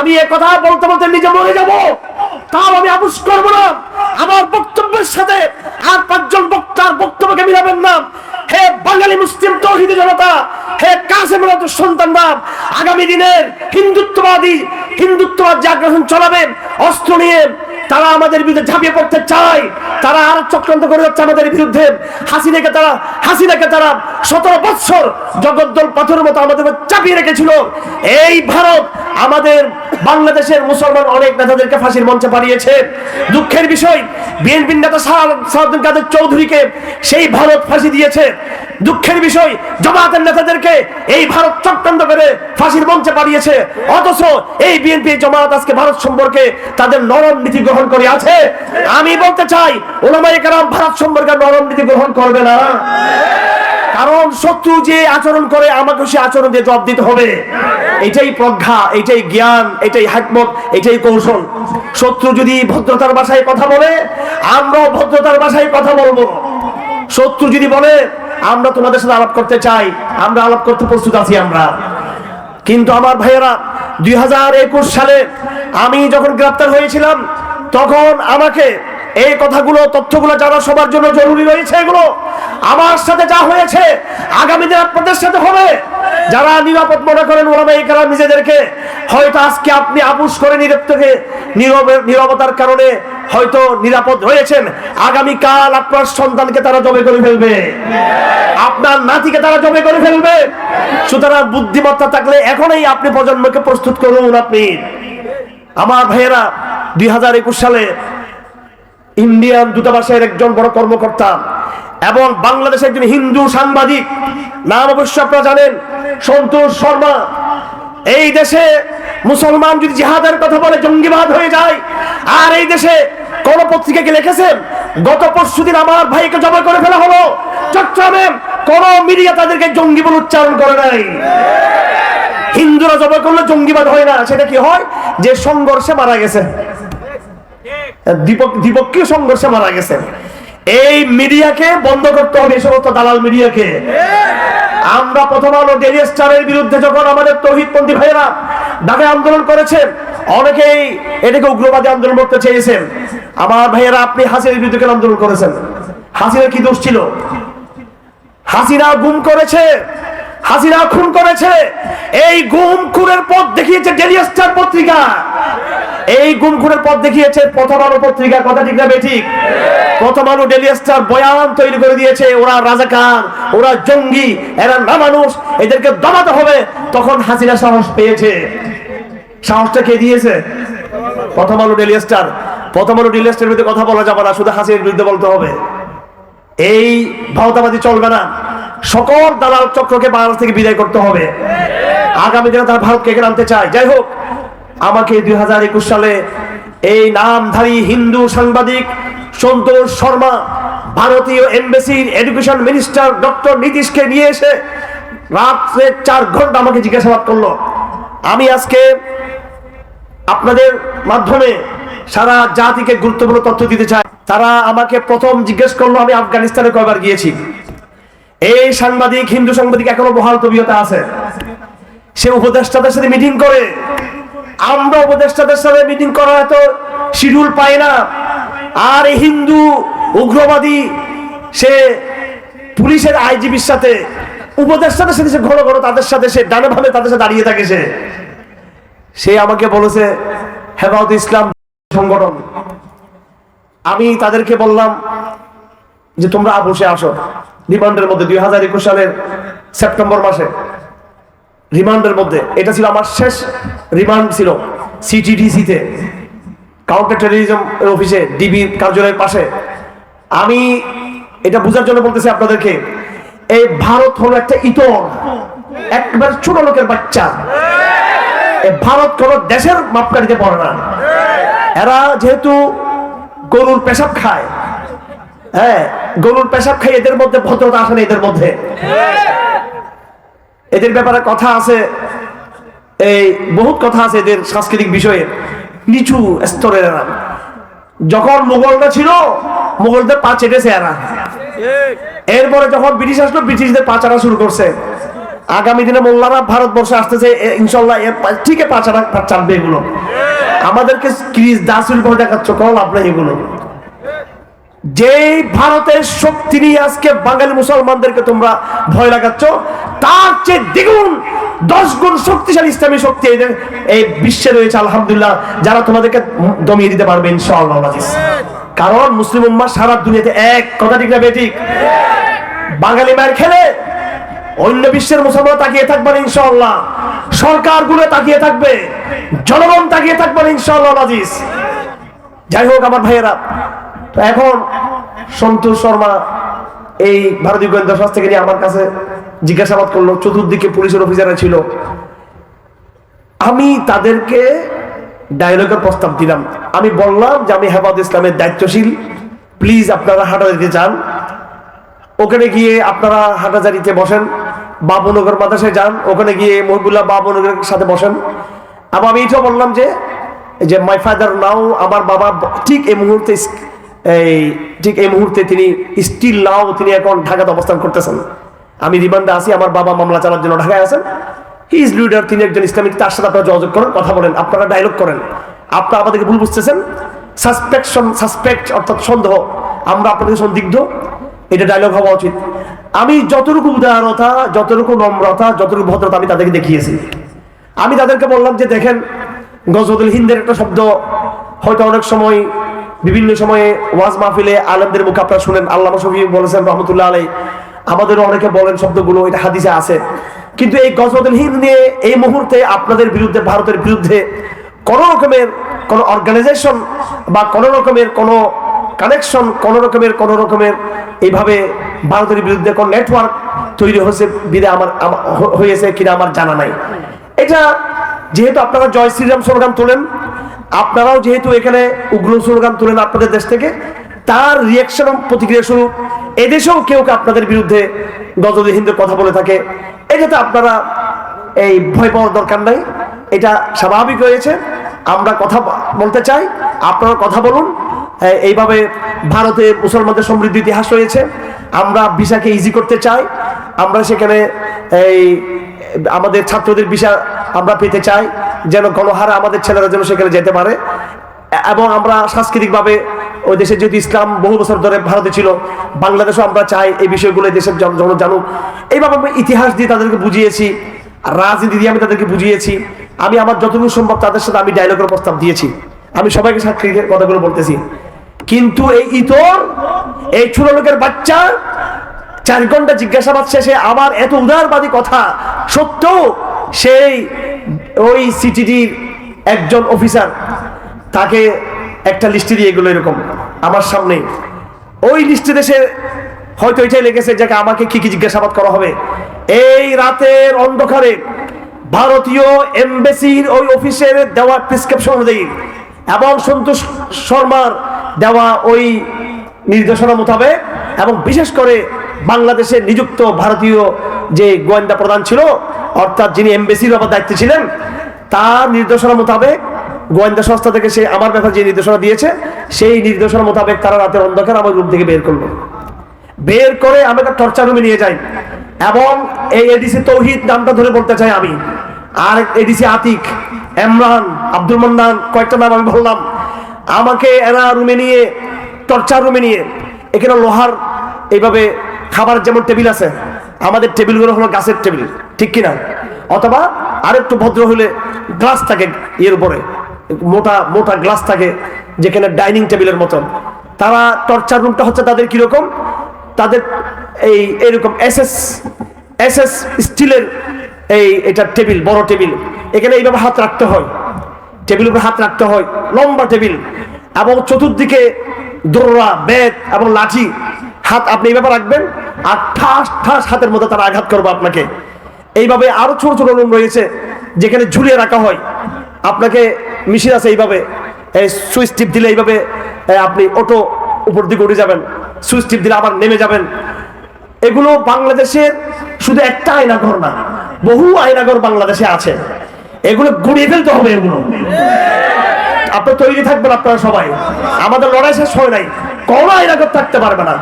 আমি এ কথা বলতে বলতে নিজে মরে যাব। তাও আমি আপুস করব না। আমার বক্তব্যের সাথে আর পাঁচজন বক্তার বক্তব্যকে মিলাবেন না। হে বাঙালি মুসলিম তৌহিদি জনতা, হে কাসেম সন্তানরা আগামী দিনের হিন্দুত্ববাদী, হিন্দুত্ববাদ যে আগ্রাসন চালাবেন অস্ত্র নিয়ে তারা আমাদের বিরুদ্ধে ঝাঁপিয়ে পড়তে চায়। তারা আর চক্রান্ত করে যাচ্ছে আমাদের বিরুদ্ধে। হাসি হাসিনাকে তারা হাসি হাসিনাকে তারা সতেরো বৎসর জগদ্দল পাথরের মতো আমাদের চাপিয়ে রেখেছিল। এই ভারত আমাদের বাংলাদেশের মুসলমান অনেক নেতাদেরকে ফাঁসির মঞ্চে পাঠিয়েছে দুঃখের বিষয়, বিএনপির নেতা সালাউদ্দিন কাদের চৌধুরীকে সেই ভারত ফাঁসি দিয়েছে। দুঃখের বিষয়, জামাতের নেতাদেরকে এই ভারত চক্রান্ত করে ফাঁসির মঞ্চে পাঠিয়েছে অথচ এই বিএনপি জমাত আজকে ভারত সম্পর্কে তাদের নরম নীতি গ্রহণ করে আছে। আমি বলতে চাই ওলামাই কারাম ভারত সম্পর্কে নরম নীতি গ্রহণ করবে না। কারণ শত্রু যে আচরণ করে আমাকে সে আচরণ দিয়ে জবাব দিতে হবে। এটাই প্রজ্ঞা, এটাই জ্ঞান, এটাই হাকমত, এটাই কৌশল। শত্রু যদি ভদ্রতার ভাষায় কথা বলে, আমরাও ভদ্রতার ভাষায় কথা বলব। শত্রু যদি বলে, আমরা তোমাদের সাথে আলাপ করতে চাই, আমরা আলাপ করতে প্রস্তুত আছি আমরা। কিন্তু আমার ভাইয়েরা, দুই হাজার একুশ সালে আমি যখন গ্রেপ্তার হয়েছিলাম, তখন আমাকে এই কথাগুলো, তথ্যগুলো জানা সবার জন্য জরুরি রয়েছে এগুলো আমার সাথে যা হয়েছে, আগামী দিন আপনাদের সাথে হবে। যারা নিরাপদ মনে করেন ওলামা এই কারণ নিজেদেরকে, হয়তো আজকে আপনি আপুস করে নীরব থেকে নীরবে- নীরবতার কারণে হয়তো নিরাপদ রয়েছেন আগামীকাল আপনার সন্তানকে তারা জবে করে ফেলবে। আপনার নাতিকে তারা জবে করে ফেলবে। সুতরাং বুদ্ধিমত্তা থাকলে এখনই আপনি প্রজন্মকে প্রস্তুত করুন আপনি। আমার ভাইয়েরা, দুই হাজার একুশ সালে ইন্ডিয়ান দূতাবাসের একজন বড় কর্মকর্তা এবং বাংলাদেশের একজন হিন্দু সাংবাদিক। নাম অবশ্য আপনারা জানেন, সন্তোষ শর্মা। এই দেশে মুসলমান যদি জিহাদের কথা বলে, জঙ্গিবাদ হয়ে যায়। আর এই দেশে কোন পত্রিকাকে লিখেছেন, গত পরশুদিন আমার ভাইকে জমা করে ফেলা হলো। চট্টগ্রামে কোন মিডিয়া তাদেরকে জঙ্গি বলে উচ্চারণ করে নাই। হিন্দুরা জবা করলে জঙ্গিবাদ হয় না। সেটা কি হয়? যে সংঘর্ষে মারা গেছে। দ্বিপক্ষীয় সংঘর্ষে মারা গেছে। এই মিডিয়াকে বন্ধ করতে হবে এই সমস্ত দালাল মিডিয়াকে। আমরা প্রথম আলো ডেলি বিরুদ্ধে যখন আমাদের তৌহিদপন্থী ভাইয়েরা ঢাকায় আন্দোলন করেছেন অনেকেই এটাকে উগ্রবাদী আন্দোলন করতে চেয়েছেন আমার ভাইয়েরা, আপনি হাসিনের বিরুদ্ধে আন্দোলন করেছেন? হাসিনের কি দোষ ছিল? হাসিনা গুম করেছে, হাসিনা খুন করেছে। এই গুম খুনের পথ দেখিয়েছে ডেলি স্টার পত্রিকা। এই গুম খুনের পথ দেখিয়েছে প্রথম আলো পত্রিকা, কথা ঠিক না বেঠিক প্রথম আলো ডেলি স্টার বয়ান তৈরি করে দিয়েছে, ওরা রাজাকার, ওরা জঙ্গি, এরা না মানুষ এদেরকে দমাতে হবে। তখন হাসিনা সাহস পেয়েছে। সাহসটা কে দিয়েছে? প্রথম আলো ডেলি স্টার। প্রথম আলো ডেলি স্টারের বিরুদ্ধে কথা বলা যাবে না, শুধু হাসিনের বিরুদ্ধে বলতে হবে। এই ভাওতাবাদী চলবে না। সকল দালাল চক্রকে বাংলাদেশ থেকে বিদায় করতে হবে। আগামী দিনে তারা ভারতকে এখানে আনতে চায়। যাই হোক আমাকে দুই হাজার একুশ সালে এই নামধারী হিন্দু সাংবাদিক সন্তোষ শর্মা ভারতীয় এমবেসির এডুকেশন মিনিস্টার ডক্টর নীতিশকে নিয়ে এসে রাত্রে চার ঘণ্টা আমাকে জিজ্ঞাসাবাদ করল। আমি আজকে আপনাদের মাধ্যমে সারা জাতিকে গুরুত্বপূর্ণ তথ্য দিতে চাই। তারা আমাকে প্রথম জিজ্ঞেস করল, আমি আফগানিস্তানে কয়বার গিয়েছি। এই সাংবাদিক, হিন্দু সাংবাদিক এখনও বহাল তবিয়তা আছে। সে উপদেষ্টাদের সাথে মিটিং করে আমরা উপদেষ্টাদের সাথে মিটিং করা এত শিডিউল পাই না। আর হিন্দু, উগ্রবাদী, সে পুলিশের আইজিবির সাথে, উপদেষ্টাদের সাথে সে ঘন ঘন তাদের সাথে, সে ডানে ভাবে তাদের সাথে দাঁড়িয়ে থাকে সে। সে আমাকে বলেছে হেফাজত ইসলাম সংগঠন। আমি তাদেরকে বললাম যে, তোমরা বসে আসো। রিমান্ডের মধ্যে দুই হাজার একুশ সালের সেপ্টেম্বর মাসে রিমান্ডের মধ্যে। এটা ছিল আমার শেষ রিমান্ড ছিল সিটিডিসিতে কাউন্টার টেরোরিজম অফিসে ডিবি কার্যালয়ের পাশে। আমি এটা বোঝার জন্য বলতেছি আপনাদেরকে, এই ভারত হলো একটা ইতর, একবার ছোট লোকের বাচ্চা। ভারত কোন দেশের মাপকাঠিতে পড়ে না। এরা যেহেতু গরুর পেশাব খায় হ্যাঁ গরুর পেশাব খাই এদের মধ্যে ভদ্রতা আসে না এদের মধ্যে। এদের ব্যাপারে কথা আছে, এই বহুত কথা আছে এদের সাংস্কৃতিক বিষয়ে। নিচু স্তরের এরা। যখন মোগলরা ছিল মোগলদের পা চেটেছে এরা। এরপরে যখন ব্রিটিশ আসলো, ব্রিটিশদের পা চাটা শুরু করছে। আগামী দিনে মোল্লারা ভারতবর্ষে আসতেছে ইনশাল্লাহ ঠিকই পাঁচ হাজার চাপবে এগুলো। আমাদেরকে ক্রিজ দাসুল করে দেখাচ্ছ লাভ নেই এগুলো। যেই ভারতের শক্তি নিয়ে আজকে বাঙালি মুসলমানদেরকে তোমরা ভয় লাগাচ্ছ তার চেয়ে দ্বিগুণ, দশ গুণ শক্তিশালী ইসলামী শক্তি এই বিশ্বে রয়েছে, আলহামদুলিল্লাহ। যারা তোমাদেরকে দমিয়ে দিতে পারবে, ইনশাআল্লাহ কারণ মুসলিম উম্মা সারা দুনিয়াতে এক কথা ঠিক না বেঠিক? বাঙালি মার খেলে অন্য বিশ্বের মুসলমান তাকিয়ে থাকবেন, ইনশাআল্লাহ। সরকারগুলো তাকিয়ে থাকবে, জনগণ তাকিয়ে থাকবেন, ইনশাআল্লাহ যাই হোক, আমার ভাইয়েরা, তো এখন সন্তোষ শর্মা এই ভারতীয় গোয়েন্দা সংস্থা থেকে নিয়ে আমার কাছে জিজ্ঞাসাবাদ করল, চতুর্দিকে পুলিশের অফিসাররা ছিল। আমি তাদেরকে ডায়লগের প্রস্তাব দিলাম। আমি বললাম যে আমি হেফাজ ইসলামের দায়িত্বশীল। প্লিজ আপনারা হাটাজারিতে যান। ওখানে গিয়ে আপনারা হাটাজারিতে বসেন। বাবুনগর মাদ্রাসায় যান। ওখানে গিয়ে মহিবুল্লাহ বাবুনগরের সাথে বসেন। আবার আমি এটাও বললাম যে যে মাই ফাদার নাও আমার বাবা ঠিক এই মুহূর্তে এই, ঠিক এই মুহূর্তে তিনি স্টিল নাও তিনি এখন ঢাকাতে অবস্থান করতেছেন। আমি রিমান্ডে আছি, আমার বাবা মামলা চালার জন্য ঢাকায় আছেন। হি ইজ লিডার তিনি একজন ইসলামিক, তার সাথে আপনারা যোগাযোগ করেন, কথা বলেন, আপনারা ডায়লগ করেন। আপনারা আমাদেরকে ভুল বুঝতেছেন? সাসপেকশন সাসপেক্ট অর্থাৎ সন্দেহ, আমরা আপনাদের সন্দিগ্ধ, এটা ডায়লগ হওয়া উচিত। আমি যতটুকু উদারতা, যতটুকু নম্রতা, যতটুকু ভদ্রতা, আমি তাদেরকে দেখিয়েছি। আমি তাদেরকে বললাম যে, দেখেন গজবদুল হিন্দের একটা শব্দ, হয়তো অনেক সময়, বিভিন্ন সময়ে ওয়াজ মাহফিলে আলমদের মুখে আপনারা শুনেন। আল্লাহ শফি বলেছেন রহমতুল্লাহ আলাই আমাদেরও অনেকে বলেন শব্দগুলো, এটা হাদিসে আছে। কিন্তু এই গজবদুল হিন্দ নিয়ে এই মুহূর্তে আপনাদের বিরুদ্ধে, ভারতের বিরুদ্ধে কোনো রকমের কোনো অর্গানাইজেশন বা কোনো রকমের কোনো কানেকশন কোন রকমের কোন রকমের এইভাবে ভারতের বিরুদ্ধে কোন নেটওয়ার্ক তৈরি হয়েছে বিদে আমার হয়েছে কিনা আমার জানা নাই। এটা যেহেতু আপনারা জয় শ্রীরাম স্লোগান তোলেন, আপনারাও যেহেতু এখানে উগ্র স্লোগান তোলেন আপনাদের দেশ থেকে, তার রিয়াকশন প্রতিক্রিয়া শুরু এদেশেও কেউ আপনাদের বিরুদ্ধে গজল হিন্দুর কথা বলে থাকে? এটাতে আপনারা এই ভয় পাওয়ার দরকার নাই। এটা স্বাভাবিক হয়েছে। আমরা কথা বলতে চাই, আপনারা কথা বলুন। এই- এইভাবে ভারতে মুসলমানদের সমৃদ্ধ ইতিহাস রয়েছে। আমরা ভিসাকে ইজি করতে চাই। আমরা সেখানে এই আমাদের ছাত্রদের ভিসা আমরা পেতে চাই। যেন গণহারা আমাদের ছেলেরা যেন সেখানে যেতে পারে। এবং আমরা সাংস্কৃতিকভাবে ওই দেশে যেহেতু ইসলাম বহু বছর ধরে ভারতে ছিল, বাংলাদেশও আমরা চাই এই বিষয়গুলো দেশের জন- জন জানুক। এইভাবে আমি ইতিহাস দিয়ে তাদেরকে বুঝিয়েছি, রাজনীতি দিয়ে আমি তাদেরকে বুঝিয়েছি, আমি আমার যতটুকু সম্ভব তাদের সাথে আমি ডায়লগের প্রস্তাব দিয়েছি। আমি সবাইকে সাক্ষী কথাগুলো বলতেছি। কিন্তু এই ইতর, এই ছোট লোকের বাচ্চা, চার ঘণ্টা জিজ্ঞাসাবাদ শেষে আমার এত উদারবাদী কথা সত্ত্বেও সেই ওই সিটিডির একজন অফিসার তাকে একটা লিস্টে দিয়ে গেলো এরকম, আমার সামনে। ওই লিস্টে দেশে হয়তো এটাই লেগেছে যাকে আমাকে কি কি জিজ্ঞাসাবাদ করা হবে। এই রাতের অন্ধকারে ভারতীয় এমবেসির ওই অফিসের দেওয়া প্রেসক্রিপশন অনুযায়ী এবং সন্তোষ শর্মার দেওয়া ওই নির্দেশনা মোতাবেক এবং বিশেষ করে বাংলাদেশে নিযুক্ত ভারতীয় যে গোয়েন্দা প্রধান ছিল, অর্থাৎ যিনি এমবেসির বাবার দায়িত্বে ছিলেন, তার নির্দেশনা মোতাবেক গোয়েন্দা সংস্থা থেকে সে আমার ব্যাপারে যে নির্দেশনা দিয়েছে, সেই নির্দেশনা মোতাবেক তারা রাতের অন্ধকার আমার রুম থেকে বের করল। বের করে আমি তার টর্চার রুমে নিয়ে যাই। এবং এই এডিসি তৌহিদ নামটা ধরে বলতে চাই আমি। আর এডিসি আতিক এমরান আব্দুল মান্নান, কয়েকটা নাম আমি বললাম। আমাকে এরা রুমে নিয়ে টর্চার রুমে নিয়ে, এখানে লোহার এইভাবে খাবার যেমন টেবিল আছে, আমাদের টেবিলগুলো হলো গাছের টেবিল, ঠিক কিনা? অথবা আর একটু ভদ্র হলে গ্লাস থাকে এর উপরে। মোটা মোটা গ্লাস থাকে, যেখানে ডাইনিং টেবিলের মতন। তারা টর্চার রুমটা হচ্ছে তাদের কীরকম? তাদের এই, এরকম এসএস এসএস স্টিলের এই, এটা টেবিল বড় টেবিল এখানে এইভাবে হাত রাখতে হয়। টেবিলের উপরে হাত রাখতে হয়। লম্বা টেবিল এবং চতুর্দিকে দোররা বেত এবং লাঠি। হাত আপনি এইভাবে রাখবেন। আর ঠাস ঠাস হাতের মধ্যে তারা আঘাত করবে আপনাকে। এইভাবে আরও ছোট ছোট রুম রয়েছে, যেখানে ঝুলিয়ে রাখা হয়। আপনাকে মেশিন আছে এইভাবে। এই সুইচ টিপ দিলে এইভাবে আপনি অটো উপর দিকে উঠে যাবেন। সুইচ টিপ দিলে আবার নেমে যাবেন। এগুলো বাংলাদেশের শুধু একটা আয়নাঘর না, বহু আয়নাঘর বাংলাদেশে আছে। এগুলো গুড়িয়ে ফেলতে হবে এগুলো। আপনার তৈরি থাকবেন আপনারা সবাই। আমাদের লড়াই শেষ হয় নাই। কোনো আয়নাঘর থাকতে পারবে না।